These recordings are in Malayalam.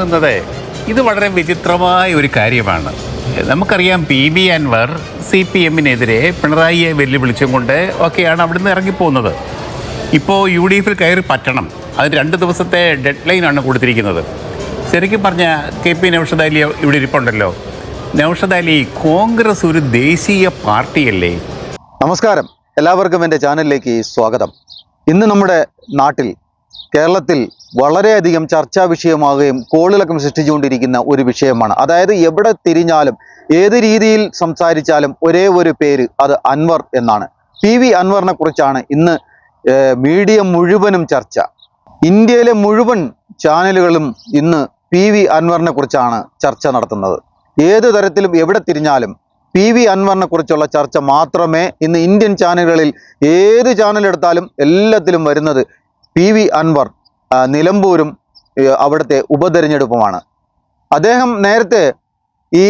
എന്നത് ഇത് വളരെ വിചിത്രമായ ഒരു കാര്യമാണ്. നമുക്കറിയാം P B Anvar C P എമ്മിനെതിരെ പിണറായിയെ വെല്ലുവിളിച്ചും കൊണ്ട് ഒക്കെയാണ് അവിടുന്ന് ഇറങ്ങിപ്പോകുന്നത്. ഇപ്പോൾ യു ഡി എഫിൽ കയറി പറ്റണം. അതിന് രണ്ട് ദിവസത്തെ ഡെഡ് ലൈനാണ് കൊടുത്തിരിക്കുന്നത്. ശരിക്കും പറഞ്ഞ കെ പി നൌഷദ് അലി ഇവിടെ ഇരിപ്പുണ്ടല്ലോ. നൌഷദ് അലി കോൺഗ്രസ് ഒരു ദേശീയ പാർട്ടിയല്ലേ? നമസ്കാരം. എല്ലാവർക്കും എന്റെ ചാനലിലേക്ക് സ്വാഗതം. ഇന്ന് നമ്മുടെ നാട്ടിൽ കേരളത്തിൽ വളരെയധികം ചർച്ചാ വിഷയമാകുകയും കോളിളക്കം സൃഷ്ടിച്ചുകൊണ്ടിരിക്കുന്ന ഒരു വിഷയമാണ്. അതായത് എവിടെ തിരിഞ്ഞാലും ഏത് രീതിയിൽ സംസാരിച്ചാലും ഒരേ ഒരു പേര് അത് അൻവർ എന്നാണ്. പി വി അൻവറിനെ കുറിച്ചാണ് ഇന്ന് മീഡിയ മുഴുവനും ചർച്ച. ഇന്ത്യയിലെ മുഴുവൻ ചാനലുകളും ഇന്ന് പി വി അൻവറിനെ കുറിച്ചാണ് ചർച്ച നടത്തുന്നത്. ഏത് തരത്തിലും എവിടെ തിരിഞ്ഞാലും പി വി അൻവറിനെ കുറിച്ചുള്ള ചർച്ച മാത്രമേ ഇന്ന് ഇന്ത്യൻ ചാനലുകളിൽ ഏത് ചാനൽ എടുത്താലും എല്ലാത്തിലും വരുന്നത് പി വി അൻവർ നിലമ്പൂരും അവിടുത്തെ ഉപതെരഞ്ഞെടുപ്പുമാണ്. അദ്ദേഹം നേരത്തെ ഈ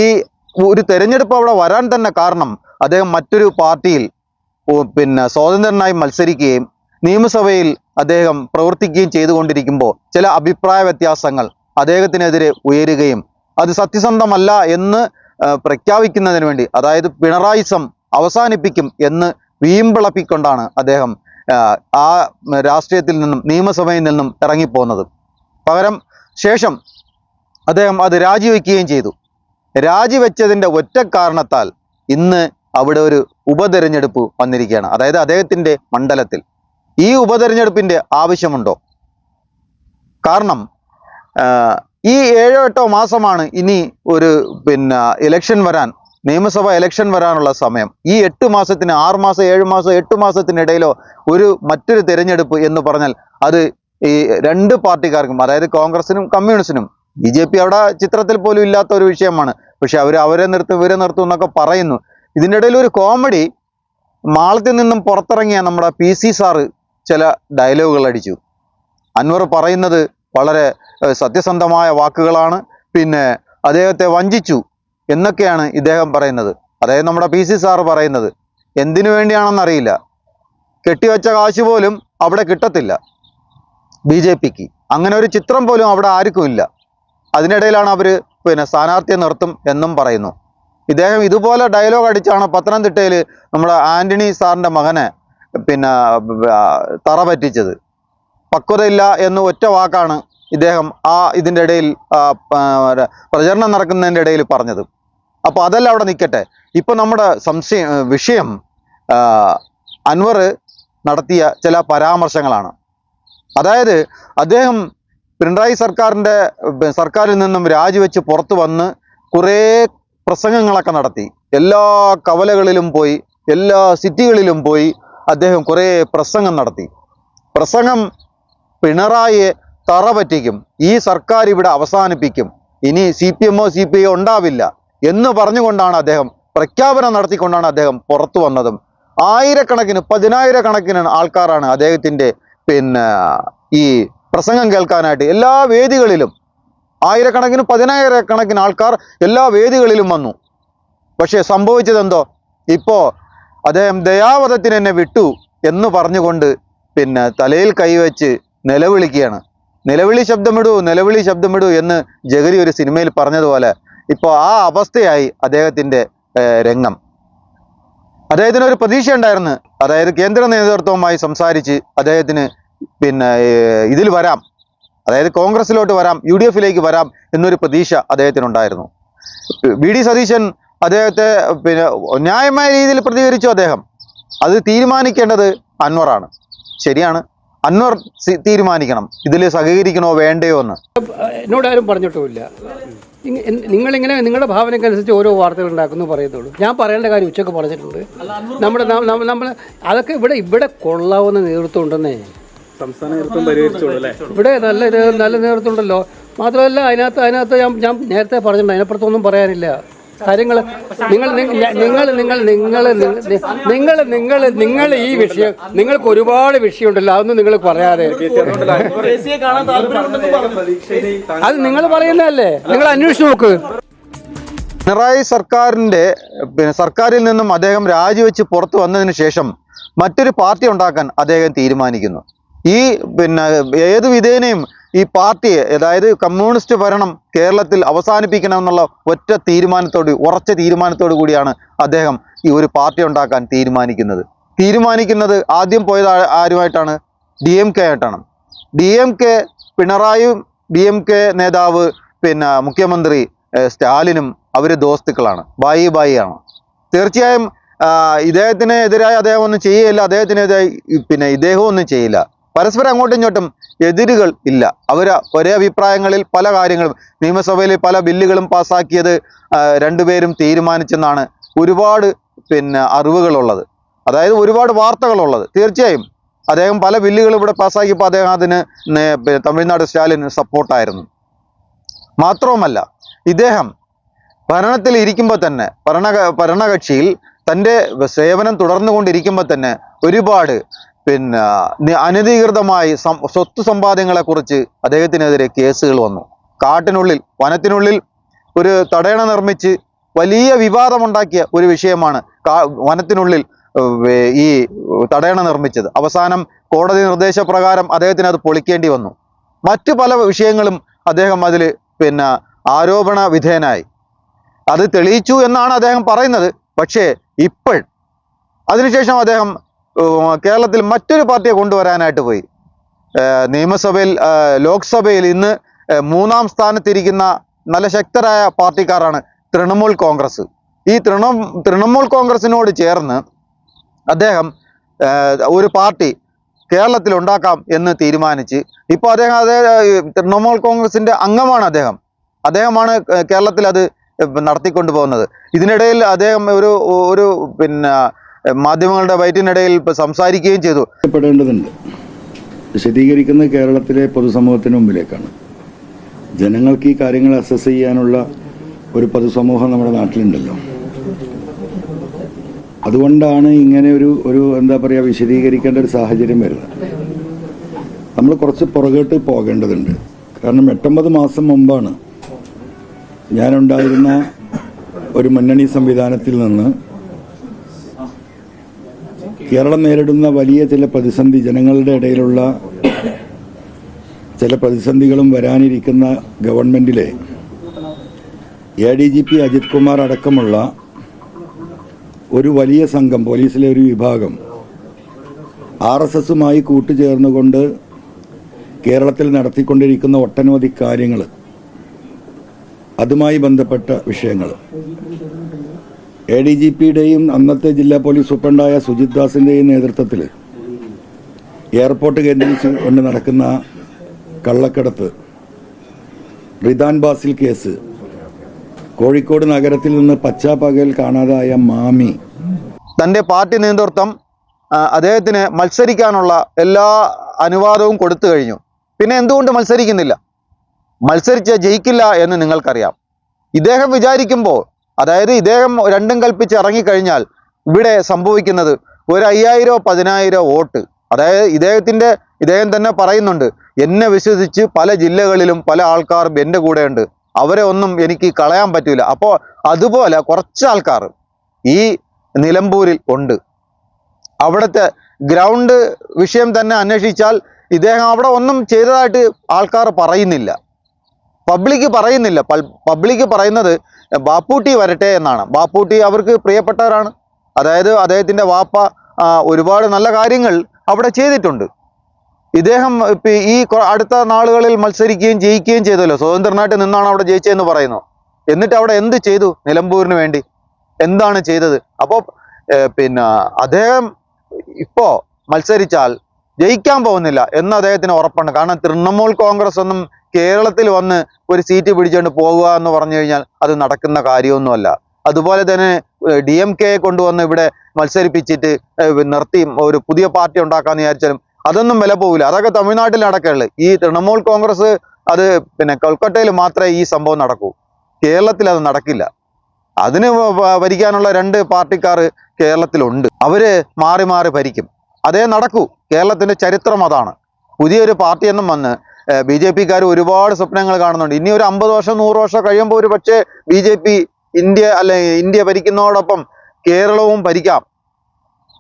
ഒരു തെരഞ്ഞെടുപ്പ് അവിടെ വരാൻ തന്നെ കാരണം അദ്ദേഹം മറ്റൊരു പാർട്ടിയിൽ പിന്നെ സ്വതന്ത്രനായി മത്സരിക്കുകയും നിയമസഭയിൽ അദ്ദേഹം പ്രവർത്തിക്കുകയും ചെയ്തുകൊണ്ടിരിക്കുമ്പോൾ ചില അഭിപ്രായ വ്യത്യാസങ്ങൾ അദ്ദേഹത്തിനെതിരെ ഉയരുകയും അത് സത്യസന്ധമല്ല എന്ന് പ്രഖ്യാപിക്കുന്നതിന് വേണ്ടി അതായത് പിണറായിസം അവസാനിപ്പിക്കും എന്ന് വീമ്പിളപ്പിക്കൊണ്ടാണ് അദ്ദേഹം ആ, രാഷ്ട്രീയത്തിൽ നിന്നും നിയമസഭയിൽ നിന്നും ഇറങ്ങിപ്പോന്നത്. പകരം ശേഷം അദ്ദേഹം അത് രാജിവെക്കുകയും ചെയ്തു. രാജിവെച്ചതിന്റെ ഒറ്റ കാരണത്താൽ ഇന്ന് അവിടെ ഒരു ഉപതെരഞ്ഞെടുപ്പ് വന്നിരിക്കുകയാണ്. അതായത് അദ്ദേഹത്തിന്റെ മണ്ഡലത്തിൽ. ഈ ഉപതെരഞ്ഞെടുപ്പിന്റെ ആവശ്യമുണ്ടോ? കാരണം ഈ ഏഴോ എട്ടോ മാസമാണ് ഇനി ഒരു പിന്നെ ഇലക്ഷൻ വരാൻ നിയമസഭ ഇലക്ഷൻ വരാനുള്ള സമയം. ഈ എട്ട് മാസത്തിന് ആറ് മാസം ഏഴ് മാസം എട്ട് മാസത്തിനിടയിലോ ഒരു മറ്റൊരു തിരഞ്ഞെടുപ്പ് എന്ന് പറഞ്ഞാൽ അത് ഈ രണ്ട് പാർട്ടിക്കാർക്കും അതായത് കോൺഗ്രസിനും കമ്മ്യൂണിസ്റ്റിനും ബി ജെ പി അവിടെ ചിത്രത്തിൽ പോലും ഇല്ലാത്ത ഒരു വിഷയമാണ്. പക്ഷെ അവർ അവരെ നിർത്തും ഇവരെ നിർത്തും എന്നൊക്കെ പറയുന്നു. ഇതിന്റെ ഇടയിൽ ഒരു കോമഡി മാളത്തിൽ നിന്നും പുറത്തിറങ്ങിയ നമ്മുടെ പി സി സാറ് ചില ഡയലോഗുകൾ അടിച്ചു. അൻവർ പറയുന്നത് വളരെ സത്യസന്ധമായ വാക്കുകളാണ്. പിന്നെ അദ്ദേഹത്തെ വഞ്ചിച്ചു. എന്നൊക്കെയാണ് ഇദ്ദേഹം പറയുന്നത്. അതായത് നമ്മുടെ പി സി സാറ് പറയുന്നത് എന്തിനു വേണ്ടിയാണെന്നറിയില്ല കെട്ടിവെച്ച കാശ് പോലും അവിടെ കിട്ടത്തില്ല ബി ജെ പിക്ക്. അങ്ങനെ ഒരു ചിത്രം പോലും അവിടെ ആർക്കും ഇല്ല. അതിനിടയിലാണ് അവർ പിന്നെ സ്ഥാനാർത്ഥിയെ നിർത്തും എന്നും പറയുന്നു. ഇദ്ദേഹം ഇതുപോലെ ഡയലോഗ് അടിച്ചാണ് പത്തനംതിട്ടയിൽ നമ്മുടെ ആന്റണി സാറിന്റെ മകനെ പിന്നെ തറ പറ്റിച്ചത്. പക്വതയില്ല എന്ന് ഒറ്റ വാക്കാണ് ഇദ്ദേഹം ആ ഇതിന്റെ ഇടയിൽ പ്രചരണം നടക്കുന്നതിന്റെ ഇടയിൽ പറഞ്ഞത്. അപ്പോൾ അതെല്ലാം അവിടെ നിൽക്കട്ടെ ഇപ്പോൾ നമ്മുടെ സംശയം വിഷയം അൻവർ നടത്തിയ ചില പരാമർശങ്ങളാണ്. അതായത് അദ്ദേഹം പിണറായി സർക്കാരിന്റെ സർക്കാരിൽ നിന്നും രാജിവെച്ച് പുറത്തു വന്ന് കുറേ പ്രസംഗങ്ങളൊക്കെ നടത്തി. എല്ലാ കവലകളിലും പോയി എല്ലാ സിറ്റികളിലും പോയി അദ്ദേഹം കുറേ പ്രസംഗം നടത്തി. പ്രസംഗം പിണറായിയെ തറ പറ്റിക്കും ഈ സർക്കാർ ഇവിടെ അവസാനിപ്പിക്കും. ഇനി സി പി എമ്മോ സി പി ഐ ഉണ്ടാവില്ല. എന്ന് പറഞ്ഞുകൊണ്ടാണ് അദ്ദേഹം പ്രഖ്യാപനം നടത്തിക്കൊണ്ടാണ് അദ്ദേഹം പുറത്തു വന്നതും. ആയിരക്കണക്കിന് പതിനായിരക്കണക്കിന് ആൾക്കാരാണ് അദ്ദേഹത്തിന്റെ പിന്നെ ഈ പ്രസംഗം കേൾക്കാനായിട്ട് എല്ലാ വേദികളിലും ആയിരക്കണക്കിന് പതിനായിരക്കണക്കിന് ആൾക്കാർ എല്ലാ വേദികളിലും വന്നു. പക്ഷേ സംഭവിച്ചതെന്തോ? ഇപ്പോൾ അദ്ദേഹം ദയാവധത്തിന് എന്നെ വിട്ടു എന്ന് പറഞ്ഞുകൊണ്ട് പിന്നെ തലയിൽ കൈവച്ച് നിലവിളിക്കുകയാണ്. നിലവിളി ശബ്ദമിടൂ നിലവിളി ശബ്ദമിടൂ എന്ന് ജഗതി ഒരു സിനിമയിൽ പറഞ്ഞതുപോലെ ഇപ്പോൾ ആ അവസ്ഥയായി അദ്ദേഹത്തിന്റെ രംഗം. അദ്ദേഹത്തിന് ഒരു പ്രതീക്ഷ ഉണ്ടായിരുന്നു അതായത് കേന്ദ്ര നേതൃത്വവുമായി സംസാരിച്ച് അദ്ദേഹത്തിന് പിന്നെ ഇതിൽ വരാം. അതായത് കോൺഗ്രസിലോട്ട് വരാം യു ഡി എഫിലേക്ക് വരാം എന്നൊരു പ്രതീക്ഷ അദ്ദേഹത്തിനുണ്ടായിരുന്നു. വി ഡി സതീശൻ അദ്ദേഹത്തെ പിന്നെ ന്യായമായ രീതിയിൽ പ്രതികരിച്ചു അദ്ദേഹം. അത് തീരുമാനിക്കേണ്ടത് അൻവറാണ്. ശരിയാണ്. അൻവർ തീരുമാനിക്കണം. ഇതിൽ സഹകരിക്കണോ വേണ്ടയോ എന്ന്. എന്നോട് ആരും പറഞ്ഞിട്ടുമില്ല. നിങ്ങളിങ്ങനെ നിങ്ങളുടെ ഭാവനയ്ക്കനുസരിച്ച് ഓരോ വാർത്തകൾ ഉണ്ടാക്കുന്നു പറയുന്നുള്ളൂ. ഞാൻ പറയേണ്ട കാര്യം ഉച്ചയ്ക്ക് പറഞ്ഞിട്ടുണ്ട്. നമ്മുടെ നമ്മൾ അതൊക്കെ ഇവിടെ ഇവിടെ കൊള്ളാവുന്ന നേതൃത്വം ഉണ്ടെന്നേ. സംസ്ഥാന നേതൃത്വം ഇവിടെ നല്ല നല്ല നേതൃത്വം ഉണ്ടല്ലോ. മാത്രമല്ല അതിനകത്ത് അതിനകത്ത് ഞാൻ ഞാൻ നേരത്തെ പറഞ്ഞിട്ടുണ്ട് അതിനപ്പുറത്തൊന്നും പറയാനില്ല. കാര്യങ്ങൾ നിങ്ങൾ നിങ്ങൾ നിങ്ങൾ നിങ്ങൾ നിങ്ങൾ നിങ്ങൾ നിങ്ങൾ ഈ വിഷയം നിങ്ങൾക്ക് ഒരുപാട് വിഷയമുണ്ടല്ലോ അതൊന്നും നിങ്ങൾ പറയാതെ. അത് നിങ്ങൾ പറയുന്നതല്ലേ? നിങ്ങൾ അന്വേഷിച്ചു നോക്ക്. പിണറായി സർക്കാരിന്റെ സർക്കാരിൽ നിന്നും അദ്ദേഹം രാജിവെച്ച് പുറത്തു വന്നതിന് ശേഷം മറ്റൊരു പാർട്ടി ഉണ്ടാക്കാൻ അദ്ദേഹം തീരുമാനിക്കുന്നു. ഈ പിന്നെ ഏത് വിധേനയും ഈ പാർട്ടിയെ അതായത് കമ്മ്യൂണിസ്റ്റ് ഭരണം കേരളത്തിൽ അവസാനിപ്പിക്കണമെന്നുള്ള ഒറ്റ തീരുമാനത്തോട് ഉറച്ച തീരുമാനത്തോടു കൂടിയാണ് അദ്ദേഹം ഈ ഒരു പാർട്ടി ഉണ്ടാക്കാൻ തീരുമാനിക്കുന്നത്. തീരുമാനിക്കുന്നത് ആദ്യം പോയത് ആരുമായിട്ടാണ്? ഡി എം കെ ആയിട്ടാണ്. ഡി എം കെ പിണറായിയും ഡി എം കെ നേതാവ് പിന്നെ മുഖ്യമന്ത്രി സ്റ്റാലിനും അവർ ദോസ്തുക്കളാണ്. ബായി ബായി ആണ്. തീർച്ചയായും ഇദ്ദേഹത്തിനെതിരായി അദ്ദേഹം ഒന്നും ചെയ്യില്ല അദ്ദേഹത്തിനെതിരായി പിന്നെ ഇദ്ദേഹവും ഒന്നും ചെയ്യില്ല. പരസ്പരം അങ്ങോട്ടും ഇങ്ങോട്ടും എതിരുകൾ ഇല്ല. അവർ ഒരേ അഭിപ്രായങ്ങളിൽ പല കാര്യങ്ങളും നിയമസഭയിൽ പല ബില്ലുകളും പാസ്സാക്കിയത് രണ്ടുപേരും തീരുമാനിച്ചെന്നാണ് ഒരുപാട് പിന്നെ അറിവുകളുള്ളത്. അതായത് ഒരുപാട് വാർത്തകളുള്ളത്. തീർച്ചയായും അദ്ദേഹം പല ബില്ലുകളും ഇവിടെ പാസ്സാക്കിയപ്പോൾ അദ്ദേഹം അതിന് തമിഴ്നാട് സ്റ്റാലിന് സപ്പോർട്ടായിരുന്നു. മാത്രവുമല്ല ഇദ്ദേഹം ഭരണത്തിൽ ഇരിക്കുമ്പോൾ തന്നെ ഭരണ ഭരണകക്ഷിയിൽ തന്റെ സേവനം തുടർന്നുകൊണ്ടിരിക്കുമ്പോൾ തന്നെ ഒരുപാട് പിന്നെ അനധികൃതമായി സ്വത്ത് സമ്പാദ്യങ്ങളെക്കുറിച്ച് അദ്ദേഹത്തിനെതിരെ കേസുകൾ വന്നു. കാട്ടിനുള്ളിൽ വനത്തിനുള്ളിൽ ഒരു തടയണ നിർമ്മിച്ച് വലിയ വിവാദമുണ്ടാക്കിയ ഒരു വിഷയമാണ് വനത്തിനുള്ളിൽ ഈ തടയണ നിർമ്മിച്ചത്. അവസാനം കോടതി നിർദ്ദേശപ്രകാരം അദ്ദേഹത്തിന് അത് പൊളിക്കേണ്ടി വന്നു. മറ്റു പല വിഷയങ്ങളും അദ്ദേഹം അതിൽ പിന്നെ ആരോപണ വിധേയനായി. അത് തെളിയിച്ചു എന്നാണ് അദ്ദേഹം പറയുന്നത്. പക്ഷേ ഇപ്പോൾ അതിനുശേഷം അദ്ദേഹം കേരളത്തിൽ മറ്റൊരു പാർട്ടിയെ കൊണ്ടുവരാനായിട്ട് പോയി. നിയമസഭയിൽ ലോക്സഭയിൽ ഇന്ന് മൂന്നാം സ്ഥാനത്തിരിക്കുന്ന നല്ല ശക്തരായ പാർട്ടിക്കാരാണ് തൃണമൂൽ കോൺഗ്രസ്. ഈ തൃണ തൃണമൂൽ കോൺഗ്രസിനോട് ചേർന്ന് അദ്ദേഹം ഒരു പാർട്ടി കേരളത്തിൽ ഉണ്ടാക്കാം എന്ന് തീരുമാനിച്ച് ഇപ്പോൾ അദ്ദേഹം അതേ തൃണമൂൽ കോൺഗ്രസിന്റെ അംഗമാണ് അദ്ദേഹം. അദ്ദേഹമാണ് കേരളത്തിൽ അത് നടത്തിക്കൊണ്ടു പോകുന്നത് ഇതിനിടയിൽ അദ്ദേഹം ഒരു ഒരു പിന്നെ മാധ്യമങ്ങളുടെ വയറ്റിനിടയിൽ സംസാരിക്കുകയും ചെയ്തു. പെടേണ്ടതുണ്ട് വിശദീകരിക്കുന്നത് കേരളത്തിലെ പൊതുസമൂഹത്തിന് മുമ്പിലേക്കാണ്. ജനങ്ങൾക്ക് ഈ കാര്യങ്ങൾ അസസ് ചെയ്യാനുള്ള ഒരു പൊതുസമൂഹം നമ്മുടെ നാട്ടിലുണ്ടല്ലോ. അതുകൊണ്ടാണ് ഇങ്ങനെ ഒരു ഒരു എന്താ പറയുക വിശദീകരിക്കേണ്ട ഒരു സാഹചര്യം വരുന്നത്. നമ്മൾ കുറച്ച് പുറകോട്ട് പോകേണ്ടതുണ്ട്. കാരണം എട്ടൊമ്പത് മാസം മുമ്പാണ് ഞാനുണ്ടായിരുന്ന ഒരു മുന്നണി സംവിധാനത്തിൽ നിന്ന് കേരളം നേരിടുന്ന വലിയ ചില പ്രതിസന്ധി ജനങ്ങളുടെ ഇടയിലുള്ള ചില പ്രതിസന്ധികളും വരാനിരിക്കുന്ന ഗവൺമെന്റിലെ A D G P Ajith Kumar അടക്കമുള്ള ഒരു വലിയ സംഘം പോലീസിലെ ഒരു വിഭാഗം ആർ എസ് എസുമായി കൂട്ടുചേർന്നുകൊണ്ട് കേരളത്തിൽ നടത്തിക്കൊണ്ടിരിക്കുന്ന ഒട്ടനവധി കാര്യങ്ങൾ അതുമായി ബന്ധപ്പെട്ട വിഷയങ്ങൾ എ ഡി ജി പിയുടെയും അന്നത്തെ ജില്ലാ പോലീസ് സൂപ്രണ്ടായ സുജിത് ദാസിന്റെയും നേതൃത്വത്തിൽ എയർപോർട്ട് കേന്ദ്രീകരിച്ച് കൊണ്ട് നടക്കുന്ന കള്ളക്കടത്ത് റിദാൻ ബാസിൽ കേസ്. കോഴിക്കോട് നഗരത്തിൽ നിന്ന് പച്ചാപ്പകൽ കാണാതായ മാമി. തന്റെ പാർട്ടി നേതൃത്വം അദ്ദേഹത്തിന് മത്സരിക്കാനുള്ള എല്ലാ അനുവാദവും കൊടുത്തു കഴിഞ്ഞു. പിന്നെ എന്തുകൊണ്ട് മത്സരിക്കുന്നില്ല? മത്സരിച്ച് ജയിക്കില്ല എന്ന് നിങ്ങൾക്കറിയാം. ഇദ്ദേഹം വിചാരിക്കുമ്പോൾ അതായത് ഇദ്ദേഹം രണ്ടും കൽപ്പിച്ച് ഇറങ്ങിക്കഴിഞ്ഞാൽ ഇവിടെ സംഭവിക്കുന്നത് ഒരു അയ്യായിരോ പതിനായിരോ വോട്ട്. അതായത് ഇദ്ദേഹത്തിന്റെ ഇദ്ദേഹം തന്നെ പറയുന്നുണ്ട് എന്നെ വിശ്വസിച്ച് പല ജില്ലകളിലും പല ആൾക്കാരും എന്റെ കൂടെയുണ്ട്. അവരെ ഒന്നും എനിക്ക് കളയാൻ പറ്റില്ല അപ്പോൾ അതുപോലെ കുറച്ച് ആൾക്കാർ ഈ നിലമ്പൂരിൽ ഉണ്ട്. അവിടുത്തെ ഗ്രൗണ്ട് വിഷയം തന്നെ അന്വേഷിച്ചാൽ ഇദ്ദേഹം അവിടെ ഒന്നും ചെയ്തതായിട്ട് ആൾക്കാർ പറയുന്നില്ല. പബ്ലിക് പറയുന്നില്ല. പബ്ലിക് പറയുന്നത് ബാപ്പൂട്ടി വരട്ടെ എന്നാണ്. ബാപ്പൂട്ടി അവർക്ക് പ്രിയപ്പെട്ടവരാണ്. അതായത് അദ്ദേഹത്തിന്റെ വാപ്പ ഒരുപാട് നല്ല കാര്യങ്ങൾ അവിടെ ചെയ്തിട്ടുണ്ട്. ഇദ്ദേഹം ഈ അടുത്ത നാളുകളിൽ മത്സരിക്കുകയും ജയിക്കുകയും ചെയ്തല്ലോ. സ്വതന്ത്രനായിട്ട് നിന്നാണ് അവിടെ ജയിച്ചതെന്ന് പറയുന്നു. എന്നിട്ട് അവിടെ എന്ത് ചെയ്തു? നിലമ്പൂരിന് വേണ്ടി. എന്താണ് ചെയ്തത്? അപ്പോൾ പിന്നെ അദ്ദേഹം ഇപ്പോൾ മത്സരിച്ചാൽ ജയിക്കാൻ പോകുന്നില്ല എന്ന് അദ്ദേഹത്തിന് ഉറപ്പാണ് കാരണം തൃണമൂൽ കോൺഗ്രസ് ഒന്നും കേരളത്തിൽ വന്ന് ഒരു സീറ്റ് പിടിച്ചുകൊണ്ട് പോകുക എന്ന് പറഞ്ഞു കഴിഞ്ഞാൽ അത് നടക്കുന്ന കാര്യമൊന്നുമല്ല. അതുപോലെ തന്നെ ഡി എം കെയെ കൊണ്ടുവന്ന് ഇവിടെ മത്സരിപ്പിച്ചിട്ട് നിർത്തി ഒരു പുതിയ പാർട്ടി ഉണ്ടാക്കാന്ന് വിചാരിച്ചാലും അതൊന്നും വില പോകില്ല അതൊക്കെ തമിഴ്നാട്ടിൽ നടക്കുള്ളൂ ഈ തൃണമൂൽ കോൺഗ്രസ് അത് പിന്നെ കൊൽക്കട്ടയിൽ മാത്രമേ ഈ സംഭവം നടക്കൂ. കേരളത്തിൽ അത് നടക്കില്ല. അതിന് ഭരിക്കാനുള്ള രണ്ട് പാർട്ടിക്കാർ കേരളത്തിലുണ്ട്. അവർ മാറി മാറി ഭരിക്കും. അതേ നടക്കൂ. കേരളത്തിന്റെ ചരിത്രം അതാണ്. പുതിയൊരു പാർട്ടിയെന്നും വന്ന് ബി ജെ പിക്കാർ ഒരുപാട് സ്വപ്നങ്ങൾ കാണുന്നുണ്ട്. ഇനി ഒരു അമ്പത് വർഷം നൂറ് വർഷം കഴിയുമ്പോൾ ഒരു പക്ഷേ ബി ജെ പി ഇന്ത്യ അല്ലെ ഇന്ത്യ ഭരിക്കുന്നതോടൊപ്പം കേരളവും ഭരിക്കാം.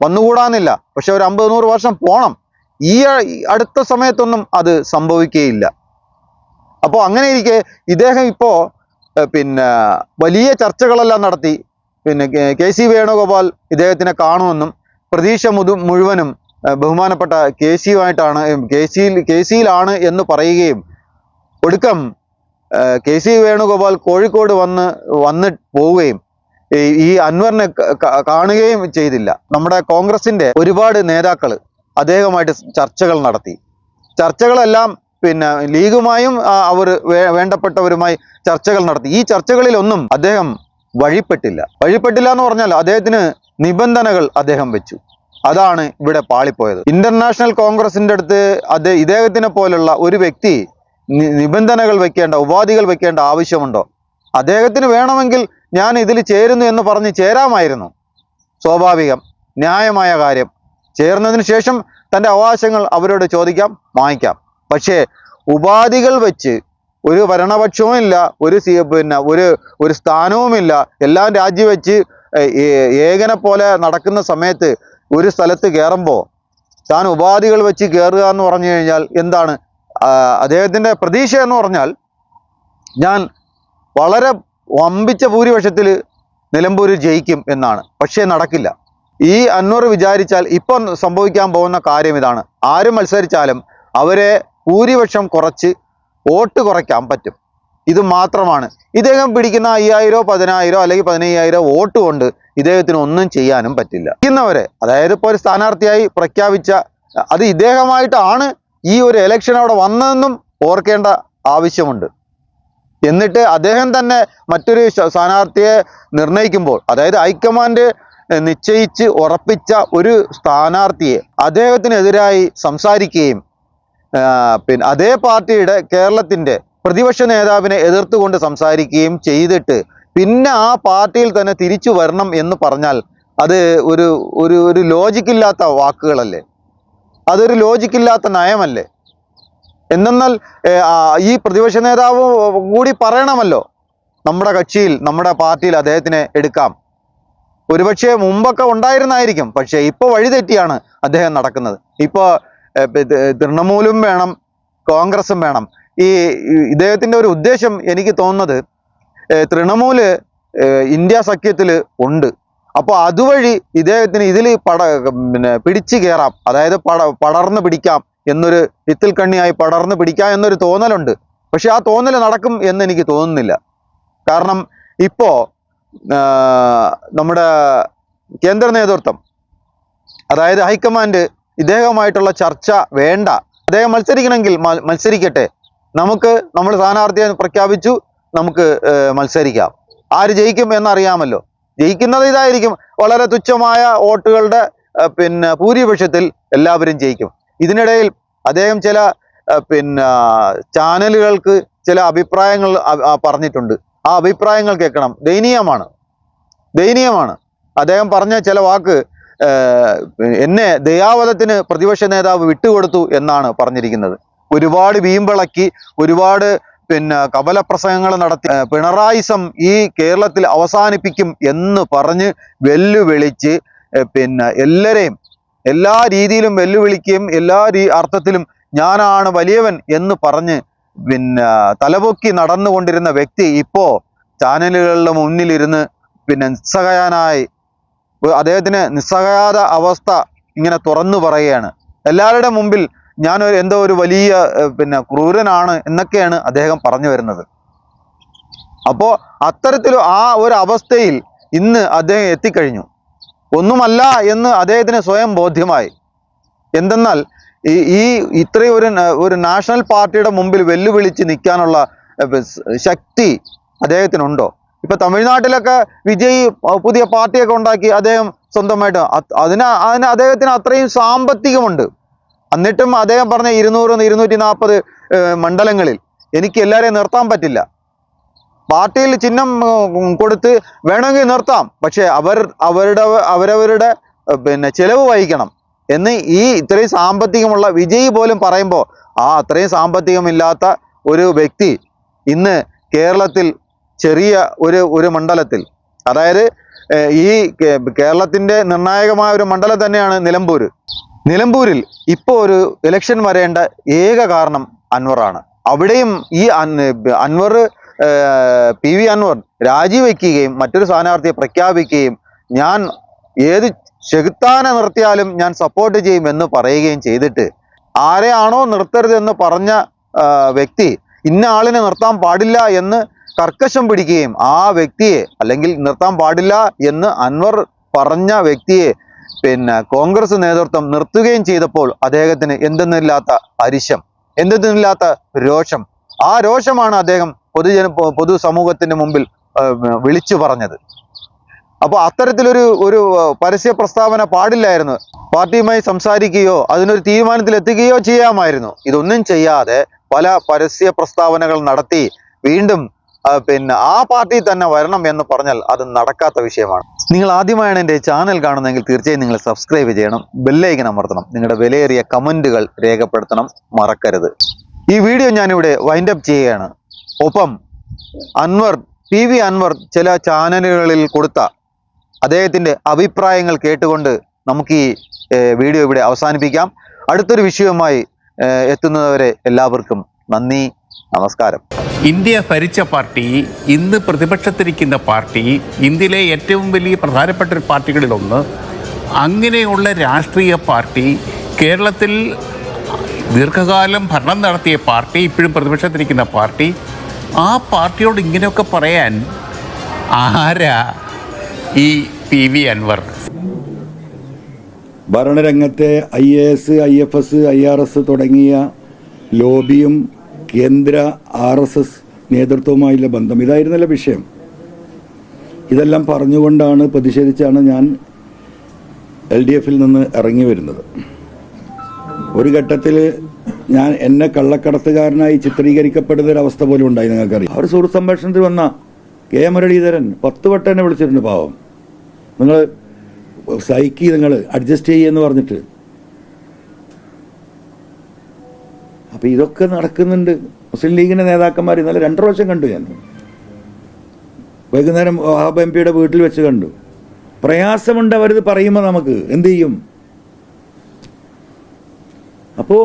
വന്നുകൂടാന്നില്ല. പക്ഷെ ഒരു അമ്പത് നൂറ് വർഷം പോണം. ഈ അടുത്ത സമയത്തൊന്നും അത് സംഭവിക്കുകയില്ല അപ്പോൾ അങ്ങനെ ഇരിക്കെ ഇദ്ദേഹം ഇപ്പോൾ പിന്നെ വലിയ ചർച്ചകളെല്ലാം നടത്തി. പിന്നെ കെ- സി വേണുഗോപാൽ ഇദ്ദേഹത്തിനെ കാണുമെന്നും പ്രതീക്ഷ മുഴുവനും ബഹുമാനപ്പെട്ട കെ സിയുമായിട്ടാണ് കെ സിയിൽ കെ സിയിലാണ് എന്ന് പറയുകയും ഒടുക്കം കെ സി വേണുഗോപാൽ കോഴിക്കോട് വന്ന് വന്ന് പോവുകയും ഈ- അൻവറിനെ കാണുകയും ചെയ്തില്ല. നമ്മുടെ കോൺഗ്രസിന്റെ ഒരുപാട് നേതാക്കൾ അദ്ദേഹവുമായിട്ട് ചർച്ചകൾ നടത്തി. ചർച്ചകളെല്ലാം പിന്നെ ലീഗുമായും അവർ വേണ്ടപ്പെട്ടവരുമായി ചർച്ചകൾ നടത്തി. ഈ ചർച്ചകളിലൊന്നും അദ്ദേഹം വഴിപ്പെട്ടില്ല. വഴിപ്പെട്ടില്ല എന്ന് പറഞ്ഞാൽ അദ്ദേഹത്തിന് നിബന്ധനകൾ അദ്ദേഹം വെച്ചു. അതാണ് ഇവിടെ പാളിപ്പോയത്. ഇന്റർനാഷണൽ കോൺഗ്രസിന്റെ അടുത്ത് അത് ഇദ്ദേഹത്തിനെ പോലുള്ള ഒരു വ്യക്തി നിബന്ധനകൾ വെക്കേണ്ട ഉപാധികൾ വെക്കേണ്ട ആവശ്യമുണ്ടോ? അദ്ദേഹത്തിന് വേണമെങ്കിൽ ഞാൻ ഇതിൽ ചേരുന്നു എന്ന് പറഞ്ഞ് ചേരാമായിരുന്നു. സ്വാഭാവികം ന്യായമായ കാര്യം. ചേർന്നതിന് ശേഷം തന്റെ അവകാശങ്ങൾ അവരോട് ചോദിക്കാം വാങ്ങിക്കാം. പക്ഷേ ഉപാധികൾ വെച്ച് ഒരു ഭരണപക്ഷവും ഇല്ല ഒരു സി പിന്നെ ഒരു ഒരു സ്ഥാനവുമില്ല എല്ലാം രാജിവെച്ച് ഏകനെ പോലെ നടക്കുന്ന സമയത്ത് ഒരു സ്ഥലത്ത് കയറുമ്പോൾ താൻ ഉപാധികൾ വെച്ച് കയറുക എന്ന് പറഞ്ഞു കഴിഞ്ഞാൽ എന്താണ്? അദ്ദേഹത്തിന്റെ പ്രതീക്ഷ എന്ന് പറഞ്ഞാൽ ഞാൻ വളരെ വമ്പിച്ച ഭൂരിപക്ഷത്തിൽ നിലമ്പൂർ ജയിക്കും എന്നാണ്. പക്ഷേ നടക്കില്ല. ഈ അന്നൂർ വിചാരിച്ചാൽ ഇപ്പം സംഭവിക്കാൻ പോകുന്ന കാര്യം ഇതാണ്. ആരും മത്സരിച്ചാലും അവരെ ഭൂരിപക്ഷം കുറച്ച് വോട്ട് കുറയ്ക്കാൻ പറ്റും. ഇത് മാത്രമാണ്. ഇദ്ദേഹം പിടിക്കുന്ന അയ്യായിരോ പതിനായിരോ അല്ലെങ്കിൽ പതിനയ്യായിരോ വോട്ട് കൊണ്ട് ഇദ്ദേഹത്തിന് ഒന്നും ചെയ്യാനും പറ്റില്ല. ഇരിക്കുന്നവരെ അതായത് ഇപ്പോൾ ഒരു സ്ഥാനാർത്ഥിയായി പ്രഖ്യാപിച്ച അത് ഇദ്ദേഹമായിട്ടാണ് ഈ ഒരു എലക്ഷൻ അവിടെ വന്നതെന്നും ഓർക്കേണ്ട ആവശ്യമുണ്ട്. എന്നിട്ട് അദ്ദേഹം തന്നെ മറ്റൊരു സ്ഥാനാർത്ഥിയെ നിർണയിക്കുമ്പോൾ അതായത് ഹൈക്കമാൻഡ് നിശ്ചയിച്ച് ഉറപ്പിച്ച ഒരു സ്ഥാനാർത്ഥിയെ അദ്ദേഹത്തിനെതിരായി സംസാരിക്കുകയും പിന്നെ അതേ പാർട്ടിയുടെ കേരളത്തിന്റെ പ്രതിപക്ഷ നേതാവിനെ എതിർത്തുകൊണ്ട് സംസാരിക്കുകയും ചെയ്തിട്ട് പിന്നെ ആ പാർട്ടിയിൽ തന്നെ തിരിച്ചു വരണം എന്ന് പറഞ്ഞാൽ അത് ഒരു ഒരു ഒരു ലോജിക്കില്ലാത്ത വാക്കുകളല്ലേ? അതൊരു ലോജിക്കില്ലാത്ത നയമല്ലേ? എന്തെന്നാൽ ഏ, ഈ പ്രതിപക്ഷ നേതാവ് കൂടി പറയണമല്ലോ. നമ്മുടെ കക്ഷിയിൽ നമ്മുടെ പാർട്ടിയിൽ അദ്ദേഹത്തിനെ എടുക്കാം. ഒരുപക്ഷെ മുമ്പൊക്കെ ഉണ്ടായിരുന്നായിരിക്കും പക്ഷേ ഇപ്പോൾ വഴിതെറ്റിയാണ് അദ്ദേഹം നടക്കുന്നത്. ഇപ്പോൾ തൃണമൂലും വേണം കോൺഗ്രസും വേണം. ഈ ഇദ്ദേഹത്തിന്റെ ഒരു ഉദ്ദേശം എനിക്ക് തോന്നുന്നത് തൃണമൂൽ ഇന്ത്യ സഖ്യത്തിൽ ഉണ്ട്. അപ്പോൾ അതുവഴി ഇദ്ദേഹത്തിന് ഇതിൽ പട പിന്നെ പിടിച്ചു കയറാം അതായത് പട പടർന്ന് പിടിക്കാം എന്നൊരു വിത്തിൽ കണ്ണിയായി പടർന്ന് പിടിക്കാം എന്നൊരു തോന്നലുണ്ട്. പക്ഷെ ആ തോന്നൽ നടക്കും എന്ന് എനിക്ക് തോന്നുന്നില്ല. കാരണം ഇപ്പോൾ നമ്മുടെ കേന്ദ്ര നേതൃത്വം അതായത് ഹൈക്കമാൻഡ് ഇദ്ദേഹവുമായിട്ടുള്ള ചർച്ച വേണ്ട. അദ്ദേഹം മത്സരിക്കണമെങ്കിൽ മത്സരിക്കട്ടെ. നമുക്ക് നമ്മൾ സ്ഥാനാർത്ഥിയെ പ്രഖ്യാപിച്ചു നമുക്ക് മത്സരിക്കാം. ആര് ജയിക്കും എന്നറിയാമല്ലോ. ജയിക്കുന്നത് ഇതായിരിക്കും. വളരെ തുച്ഛമായ വോട്ടുകളുടെ പിന്നെ ഭൂരിപക്ഷത്തിൽ എല്ലാവരും ജയിക്കും. ഇതിനിടയിൽ അദ്ദേഹം ചില പിന്നെ ചാനലുകൾക്ക് ചില അഭിപ്രായങ്ങൾ പറഞ്ഞിട്ടുണ്ട്. ആ അഭിപ്രായങ്ങൾ കേൾക്കണം. ദയനീയമാണ്. ദയനീയമാണ്. അദ്ദേഹം പറഞ്ഞ ചില വാക്ക് എന്നെ ദയാവധത്തിന് പ്രതിപക്ഷ നേതാവ് വിട്ടുകൊടുത്തു എന്നാണ് പറഞ്ഞിരിക്കുന്നത്. ഒരുപാട് വീമ്പിളക്കി ഒരുപാട് പിന്നെ കപലപ്രസംഗങ്ങൾ നടത്തി ഏർ, പിണറായിസം ഈ കേരളത്തിൽ അവസാനിപ്പിക്കും എന്ന് പറഞ്ഞ് വെല്ലുവിളിച്ച് പിന്നെ എല്ലാരെയും എല്ലാ രീതിയിലും വെല്ലുവിളിക്കുകയും എല്ലാ രീ അർത്ഥത്തിലും ഞാനാണ് വലിയവൻ എന്ന് പറഞ്ഞ് പിന്നെ തലപൊക്കി നടന്നുകൊണ്ടിരുന്ന വ്യക്തി ഇപ്പോൾ ചാനലുകളുടെ മുന്നിലിരുന്ന് പിന്നെ നിസ്സഹായനായി അദ്ദേഹത്തിന് നിസ്സഹായത അവസ്ഥ ഇങ്ങനെ തുറന്നു പറയുകയാണ്. എല്ലാവരുടെ മുമ്പിൽ ഞാൻ എന്തോ ഒരു വലിയ പിന്നെ ക്രൂരനാണ് എന്നൊക്കെയാണ് അദ്ദേഹം പറഞ്ഞു വരുന്നത്. അപ്പോൾ അത്തരത്തിൽ ആ ഒരു അവസ്ഥയിൽ ഇന്ന് അദ്ദേഹം എത്തിക്കഴിഞ്ഞു. ഒന്നുമല്ല എന്ന് അദ്ദേഹത്തിന് സ്വയം ബോധ്യമായി. എന്തെന്നാൽ ഈ ഈ ഇത്രയും ഒരു ഒരു നാഷണൽ പാർട്ടിയുടെ മുമ്പിൽ വെല്ലുവിളിച്ച് നിൽക്കാനുള്ള ശക്തി അദ്ദേഹത്തിനുണ്ടോ? ഇപ്പൊ തമിഴ്നാട്ടിലൊക്കെ വിജയ് പുതിയ പാർട്ടിയൊക്കെ ഉണ്ടാക്കി അദ്ദേഹം സ്വന്തമായിട്ട് അത് അതിന് അതിന് അദ്ദേഹത്തിന് അത്രയും സാമ്പത്തികമുണ്ട്. എന്നിട്ടും അദ്ദേഹം പറഞ്ഞ ഇരുന്നൂറ് ഇരുന്നൂറ്റി നാൽപ്പത് മണ്ഡലങ്ങളിൽ എനിക്ക് എല്ലാവരെയും നിർത്താൻ പറ്റില്ല. പാർട്ടിയിൽ ചിഹ്നം കൊടുത്ത് വേണമെങ്കിൽ നിർത്താം പക്ഷേ അവർ അവരുടെ അവരവരുടെ പിന്നെ ചെലവ് വഹിക്കണം. എന്ന് ഈ ഇത്രയും സാമ്പത്തികമുള്ള വിജയ് പോലും പറയുമ്പോൾ ആ അത്രയും സാമ്പത്തികമില്ലാത്ത ഒരു വ്യക്തി ഇന്ന് കേരളത്തിൽ ചെറിയ ഒരു ഒരു മണ്ഡലത്തിൽ അതായത് ഈ കേരളത്തിന്റെ നിർണായകമായ ഒരു മണ്ഡലം തന്നെയാണ് നിലമ്പൂർ നിലമ്പൂരിൽ ഇപ്പോൾ ഒരു ഇലക്ഷൻ വരേണ്ട ഏക കാരണം അൻവറാണ്. അവിടെയും ഈ അൻവർ പി വി അൻവർ രാജിവെക്കുകയും മറ്റൊരു സ്ഥാനാർത്ഥിയെ പ്രഖ്യാപിക്കുകയും ഞാൻ ഏത് ചെകുത്താനെ നിർത്തിയാലും ഞാൻ സപ്പോർട്ട് ചെയ്യും എന്ന് പറയുകയും ചെയ്തിട്ട് ആരെയാണോ നിർത്തരുതെന്ന് പറഞ്ഞ വ്യക്തി ഇന്ന ആളിനെ നിർത്താൻ പാടില്ല എന്ന് കർക്കശം പിടിക്കുകയും ആ വ്യക്തിയെ അല്ലെങ്കിൽ നിർത്താൻ പാടില്ല എന്ന് അൻവർ പറഞ്ഞ വ്യക്തിയെ പിന്നെ കോൺഗ്രസ് നേതൃത്വം നിർത്തുകയും ചെയ്തപ്പോൾ അദ്ദേഹത്തിന് എന്തെന്നില്ലാത്ത അരിശം എന്തെന്നില്ലാത്ത രോഷം. ആ രോഷമാണ് അദ്ദേഹം പൊതുജന പൊതുസമൂഹത്തിന് മുമ്പിൽ വിളിച്ചു പറഞ്ഞത്. അപ്പോൾ അത്തരത്തിലൊരു ഒരു പരസ്യ പ്രസ്താവന പാടില്ലായിരുന്നു. പാർട്ടിയുമായി സംസാരിക്കുകയോ അതിനൊരു തീരുമാനത്തിൽ എത്തുകയോ ചെയ്യാമായിരുന്നു. ഇതൊന്നും ചെയ്യാതെ പല പരസ്യ പ്രസ്താവനകൾ നടത്തി വീണ്ടും പിന്നെ ആ പാർട്ടി തന്നെ വരണം എന്ന് പറഞ്ഞാൽ അത് നടക്കാത്ത വിഷയമാണ്. നിങ്ങൾ ആദ്യമായാണ് എന്റെ ചാനൽ കാണുന്നതെങ്കിൽ തീർച്ചയായും നിങ്ങൾ സബ്സ്ക്രൈബ് ചെയ്യണം ബെല്ലൈക്കൻ അമർത്തണം നിങ്ങളുടെ വിലയേറിയ കമന്റുകൾ രേഖപ്പെടുത്തണം മറക്കരുത്. ഈ വീഡിയോ ഞാനിവിടെ വൈൻഡ് അപ്പ് ചെയ്യുകയാണ്. ഒപ്പം അൻവർ പി വി അൻവർ ചില ചാനലുകളിൽ കൊടുത്ത അദ്ദേഹത്തിന്റെ അഭിപ്രായങ്ങൾ കേട്ടുകൊണ്ട് നമുക്ക് ഈ വീഡിയോ ഇവിടെ അവസാനിപ്പിക്കാം. അടുത്തൊരു വിഷയവുമായി എത്തുന്നതുവരെ എല്ലാവർക്കും നന്ദി. നമസ്കാരം. ഇന്ത്യ ഭരിച്ച പാർട്ടി ഇന്ന് പ്രതിപക്ഷത്തിരിക്കുന്ന പാർട്ടി ഇന്ത്യയിലെ ഏറ്റവും വലിയ പ്രധാനപ്പെട്ട ഒരു പാർട്ടികളിലൊന്ന് അങ്ങനെയുള്ള രാഷ്ട്രീയ പാർട്ടി കേരളത്തിൽ ദീർഘകാലം ഭരണം നടത്തിയ പാർട്ടി ഇപ്പോഴും പ്രതിപക്ഷത്തിരിക്കുന്ന പാർട്ടി. ആ പാർട്ടിയോട് ഇങ്ങനെയൊക്കെ പറയാൻ ആരാ ഈ P V Anvar? ഭരണരംഗത്തെ A S I F S I R S S തുടങ്ങിയ ലോബിയും കേന്ദ്ര ആർ എസ് എസ് നേതൃത്വവുമായുള്ള ബന്ധം. ഇതായിരുന്നല്ലോ വിഷയം. ഇതെല്ലാം പറഞ്ഞുകൊണ്ടാണ് പ്രതിഷേധിച്ചാണ് ഞാൻ എൽ ഡി എഫിൽ നിന്ന് ഇറങ്ങി വരുന്നത്. ഒരു ഘട്ടത്തിൽ ഞാൻ എന്നെ കള്ളക്കടത്തുകാരനായി ചിത്രീകരിക്കപ്പെടുന്ന ഒരു അവസ്ഥ പോലും ഉണ്ടായി നിങ്ങൾക്കറിയാം. അവർ സുഹൃത്ത് സംഭാഷണത്തിൽ വന്ന കെ മുരളീധരൻ പത്ത് വട്ടം എന്നെ വിളിച്ചിട്ടുണ്ട് പാവം. നിങ്ങൾ സൈക്കി നിങ്ങൾ അഡ്ജസ്റ്റ് ചെയ്യുമെന്ന് പറഞ്ഞിട്ട് അപ്പം ഇതൊക്കെ നടക്കുന്നുണ്ട്. മുസ്ലിം ലീഗിന്റെ നേതാക്കന്മാർ ഇന്നലെ രണ്ട് പ്രാവശ്യം കണ്ടു ഞാൻ. വൈകുന്നേരം വഹാബ് എം പിയുടെ വീട്ടിൽ വെച്ച് കണ്ടു. പ്രയാസമുണ്ട് അവരിത് പറയുമ്പോൾ നമുക്ക്. എന്ത് ചെയ്യും? അപ്പോൾ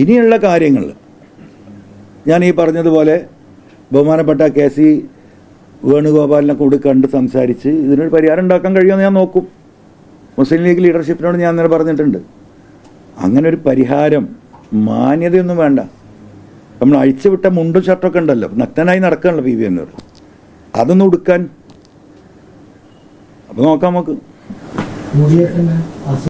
ഇനിയുള്ള കാര്യങ്ങൾ. ഞാൻ ഈ പറഞ്ഞതുപോലെ ബഹുമാനപ്പെട്ട കെ സി വേണുഗോപാലിനെ കൂടി കണ്ട് സംസാരിച്ച് ഇതിനൊരു പരിഹാരം ഉണ്ടാക്കാൻ കഴിയുമെന്ന് ഞാൻ നോക്കും. മുസ്ലിം ലീഗ് ലീഡർഷിപ്പിനോട് ഞാൻ ഇന്നലെ പറഞ്ഞിട്ടുണ്ട്. അങ്ങനെ ഒരു പരിഹാരം മാന്യതയൊന്നും വേണ്ട. നമ്മൾ അഴിച്ചുവിട്ട മുണ്ടും ഷർട്ടൊക്കെ ഉണ്ടല്ലോ. നഗ്നനായി നടക്കാനുള്ള പി വി എന്നൂർ അതൊന്നും ഉടുക്കാൻ. അപ്പോൾ നോക്കാം നമുക്ക്.